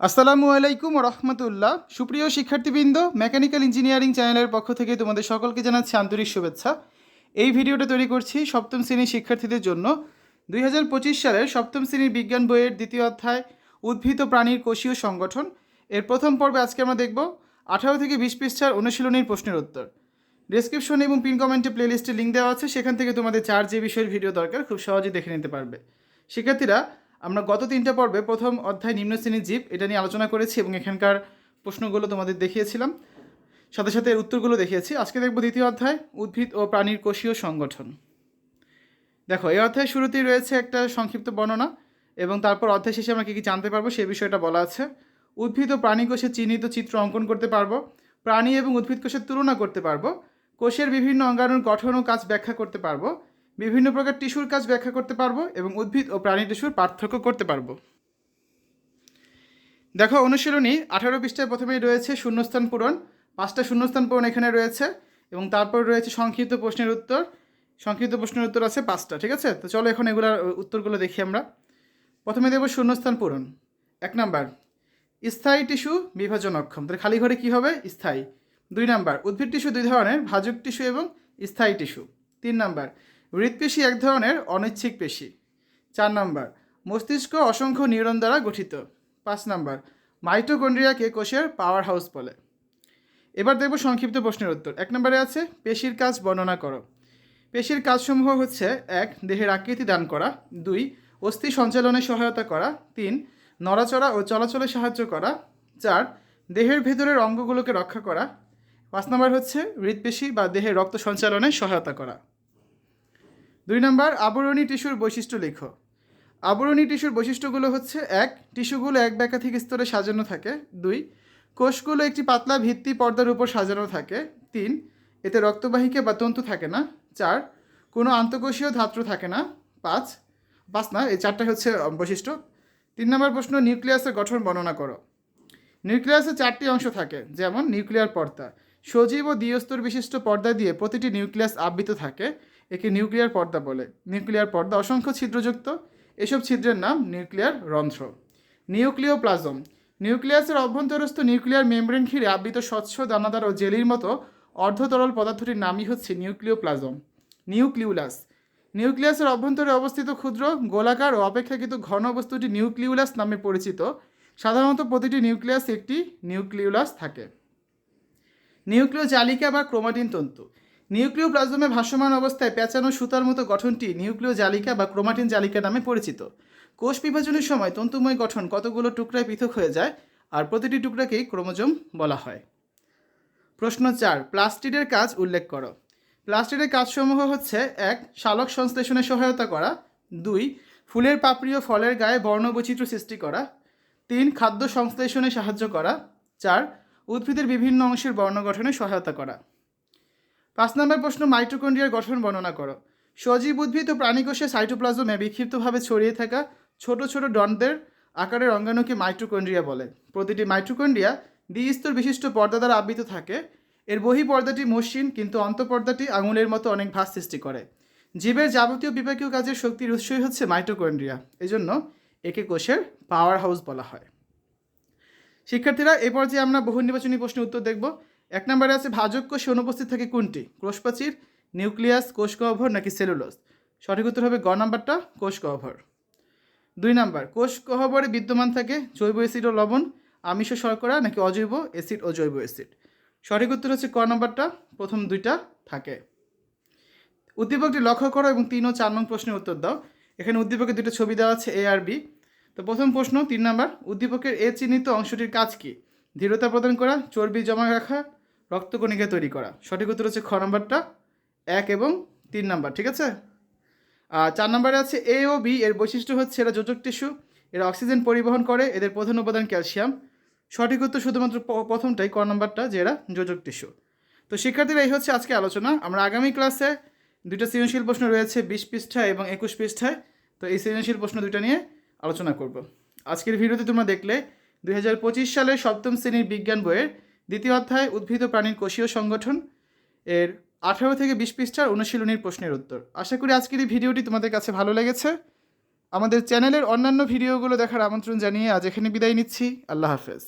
আসসালামু আলাইকুম রহমতুল্লাহ। সুপ্রিয় শিক্ষার্থীবৃন্দ, মেকানিক্যাল ইঞ্জিনিয়ারিং চ্যানেলের পক্ষ থেকে তোমাদের সকলকে জানাচ্ছি আন্তরিক শুভেচ্ছা। এই ভিডিওটা তৈরি করছি সপ্তম শ্রেণির শিক্ষার্থীদের জন্য। দুই হাজার পঁচিশ সালের সপ্তম শ্রেণির বিজ্ঞান বইয়ের দ্বিতীয় অধ্যায়, উদ্ভিদ প্রাণীর কোষীয় সংগঠন। এর প্রথম পর্বে আজকে আমরা দেখব আঠারো থেকে বিশ পৃষ্ঠার অনুশীলনীর প্রশ্নের উত্তর। ডেসক্রিপশন এবং পিন কমেন্টে প্লেলিস্টে লিঙ্ক দেওয়া আছে, সেখান থেকে তোমাদের চার যে বিষয়ের ভিডিও দরকার, খুব সহজেই দেখে নিতে পারবে। শিক্ষার্থীরা আমরা গত তিনটা পর্বে প্রথম অধ্যায় নিম্ন শ্রেণির জীব এটা নিয়ে আলোচনা করেছি এবং এখানকার প্রশ্নগুলো তোমাদের দেখিয়েছিলাম। সাথে সাথে এর উত্তরগুলো দেখিয়েছি। আজকে দেখব দ্বিতীয় অধ্যায়, উদ্ভিদ ও প্রাণীর কোষীয় সংগঠন। দেখো, এই অধ্যায়ের শুরুতেই রয়েছে একটা সংক্ষিপ্ত বর্ণনা এবং তারপর অধ্যায় শেষে আমরা কী কী জানতে পারব সেই বিষয়টা বলা আছে। উদ্ভিদ ও প্রাণী কোষের চিহ্নিত চিত্র অঙ্কন করতে পারব, প্রাণী এবং উদ্ভিদ কোষের তুলনা করতে পারব, কোষের বিভিন্ন অঙ্গাণুর গঠন ও কাজ ব্যাখ্যা করতে পারব বিভিন্ন প্রকার টিস্যুর কাজ ব্যাখ্যা করতে পারব এবং উদ্ভিদ ও প্রাণী টিস্যুর পার্থক্য করতে পারব। দেখো, অনুশীলনী আঠারো পৃষ্ঠায় প্রথমেই রয়েছে শূন্যস্থান পূরণ। পাঁচটা শূন্যস্থান পূরণ এখানে রয়েছে এবং তারপর রয়েছে সংক্ষিপ্ত প্রশ্নের উত্তর। সংক্ষিপ্ত প্রশ্নের উত্তর আছে পাঁচটা, ঠিক আছে? তো চলো এখন এগুলার উত্তরগুলো দেখি আমরা। প্রথমে দেবো শূন্যস্থান পূরণ। এক নাম্বার, স্থায়ী টিস্যু বিভাজন অক্ষম। তাহলে খালি ঘরে কী হবে? স্থায়ী। দুই নাম্বার, উদ্ভিদ টিস্যু দুই ধরনের, ভাজক টিস্যু এবং স্থায়ী টিস্যু। তিন নাম্বার হৃৎপেশি এক ধরনের অনৈচ্ছিক পেশি। চার নাম্বার, মস্তিষ্ক অসংখ্য নিউরন দ্বারা গঠিত। পাঁচ নাম্বার, মাইটোকন্ড্রিয়াকে কোষের পাওয়ার হাউস বলে। এবার দেখব সংক্ষিপ্ত প্রশ্নের উত্তর। এক নম্বরে আছে, পেশির কাজ বর্ণনা করো। পেশির কাজসমূহ হচ্ছে, এক, দেহের আকৃতি দান করা, দুই, অস্থি সঞ্চালনে সহায়তা করা, তিন, নড়াচড়া ও চলাচলে সাহায্য করা, চার, দেহের ভেতরের অঙ্গগুলোকে রক্ষা করা, পাঁচ নম্বর হচ্ছে, হৃৎপেশি বা দেহের রক্ত সঞ্চালনে সহায়তা করা। দুই নম্বর, আবরণী টিস্যুর বৈশিষ্ট্য লেখো। আবরণী টিস্যুর বৈশিষ্ট্যগুলো হচ্ছে, এক, টিস্যুগুলো এক বা একাধিক স্তরে সাজানো থাকে, দুই, কোষগুলো একটি পাতলা ভিত্তি পর্দার উপর সাজানো থাকে, তিন, এতে রক্তবাহিকা বা তন্তু থাকে না, চার, কোনো আন্তঃকোষীয় ধাত্র থাকে না, পাঁচ পাঁচ না, এই চারটা হচ্ছে বৈশিষ্ট্য। তিন নম্বর প্রশ্ন, নিউক্লিয়াসের গঠন বর্ণনা করো। নিউক্লিয়াসে চারটি অংশ থাকে, যেমন নিউক্লিয়ার পর্দা। সজীব ও দ্বিস্তর বিশিষ্ট পর্দা দিয়ে প্রতিটি নিউক্লিয়াস আবৃত থাকে, একে নিউক্লিয়ার পর্দা বলে। নিউক্লিয়ার পর্দা অসংখ্য ছিদ্রযুক্ত। এসব ছিদ্রের নাম নিউক্লিয়ার রন্ধ্র। নিউক্লিওপ্লাজম। নিউক্লিয়াসের অভ্যন্তরস্থ নিউক্লিয়ার মেমব্রেন ঘিরে আবৃত স্বচ্ছ দানাদার ও জেলির মতো অর্ধতরল পদার্থটির নামই হচ্ছে নিউক্লিওপ্লাজম। নিউক্লিউলাস। নিউক্লিয়াসের অভ্যন্তরে অবস্থিত ক্ষুদ্র, গোলাকার ও অপেক্ষাকৃত ঘন বস্তুটি নিউক্লিউলাস নামে পরিচিত। সাধারণত প্রতিটি নিউক্লিয়াস একটি নিউক্লিউলাস থাকে। নিউক্লিয় জালিকা বা ক্রোমাটিন তন্তু। নিউক্লিয় প্লাজমে ভাসমান অবস্থায় পেঁচানো সুতার মতো গঠনটি নিউক্লিয় জালিকা বা ক্রোমাটিন জালিকা নামে পরিচিত। কোষ বিভাজনের সময় তন্তুময় গঠন কতগুলো টুকরায় পৃথক হয়ে যায় আর প্রতিটি টুকরাকেই ক্রোমোজোম বলা হয়। প্রশ্ন চার, প্লাস্টিডের কাজ উল্লেখ করো। প্লাস্টিডের কাজসমূহ হচ্ছে, এক, শালক সংশ্লেষণে সহায়তা করা। দুই, ফুলের পাপড়ি ও ফলের গায়ে বর্ণবৈচিত্র্য সৃষ্টি করা। তিন, খাদ্য সংশ্লেষণে সাহায্য করা। চার উদ্ভিদের বিভিন্ন অংশের বর্ণ গঠনে সহায়তা করা। পাঁচ নম্বর প্রশ্ন, মাইটোকন্ড্রিয়ার গঠন বর্ণনা করো। সজীব উদ্ভিদ ও প্রাণীকোষে সাইটোপ্লাজমে বিক্ষিপ্তভাবে ছড়িয়ে থাকা ছোট ছোট দণ্ডের আকারের অঙ্গাণুকে মাইটোকন্ড্রিয়া বলে। প্রতিটি মাইটোকন্ড্রিয়া দ্বিস্তর বিশিষ্ট পর্দা দ্বারা আবৃত থাকে। এর বহি পর্দাটি মসৃণ, কিন্তু অন্তঃপর্দাটি আঙুলের মতো অনেক ভাস সৃষ্টি করে। জীবের যাবতীয় বিপাকীয় কাজের শক্তির উৎসই হচ্ছে মাইটোকন্ড্রিয়া। এজন্য একে কোষের পাওয়ার হাউস বলা হয়। শিক্ষার্থীরা, এ পর্যায়ে আমরা বহু নির্বাচনী প্রশ্নের উত্তর দেখব। এক নম্বরে আছে, ভাজক কোষে অনুপস্থিত থাকে কোনটি? কোষপ্রাচীর, নিউক্লিয়াস, কোষ গহ্বর নাকি সেলুলোস সঠিক উত্তর হবে গ নাম্বারটা, কোষ গহ্বর দুই নাম্বার, কোষ গহ্বরে বিদ্যমান থাকে জৈব অ্যাসিড ও লবণ, আমিষ শর্করা নাকি অজৈব অ্যাসিড ও জৈব অ্যাসিড? সঠিক উত্তর হচ্ছে ক নাম্বারটা, প্রথম দুইটা থাকে। উদ্দীপকটি লক্ষ্য করো এবং তিন ও চার নং প্রশ্নের উত্তর দাও। এখানে উদ্দীপকের দুটো ছবি দেওয়া আছে এ আর বি তো প্রথম প্রশ্ন, তিন নাম্বার, উদ্দীপকের এ চিহ্নিত অংশটির কাজ কি? দৃঢ়তা প্রদান করা, চর্বি জমা রাখা, রক্তকণিকা তৈরি করা। সঠিক উত্তর হচ্ছে খ নাম্বারটা, এক এবং তিন নাম্বার, ঠিক আছে? আর চার নম্বরে আছে এ ও বি, এর বৈশিষ্ট্য হচ্ছে এরা যোজক টিস্যু, এরা অক্সিজেন পরিবহন করে, এদের প্রধান উপাদান ক্যালসিয়াম। সঠিক উত্তর শুধুমাত্র প্রথমটাই, ক নাম্বারটা, যে এরা যোজক টিস্যু। তো শিক্ষার্থীরা, এই হচ্ছে আজকে আলোচনা। আমরা আগামী ক্লাসে দুটো সৃজনশীল প্রশ্ন রয়েছে বিশ পৃষ্ঠায় এবং একুশ পৃষ্ঠায়। তো এই সৃজনশীল প্রশ্ন দুটো নিয়ে আলোচনা করব। আজকের ভিডিওতে তোমরা দেখলে দুই হাজার পঁচিশ সালের সপ্তম শ্রেণির বিজ্ঞান বইয়ের দ্বিতীয় অধ্যায়, উদ্ভিদ প্রাণীর কোষীয় সংগঠন। এর আঠারো থেকে বিশ পৃষ্ঠার অনুশীলনীর প্রশ্নের উত্তর। আশা করি আজকের এই ভিডিওটি তোমাদের কাছে ভালো লেগেছে। আমাদের চ্যানেলের অন্যান্য ভিডিওগুলো দেখার আমন্ত্রণ জানিয়ে আজ এখানে বিদায় নিচ্ছি। আল্লাহ হাফেজ।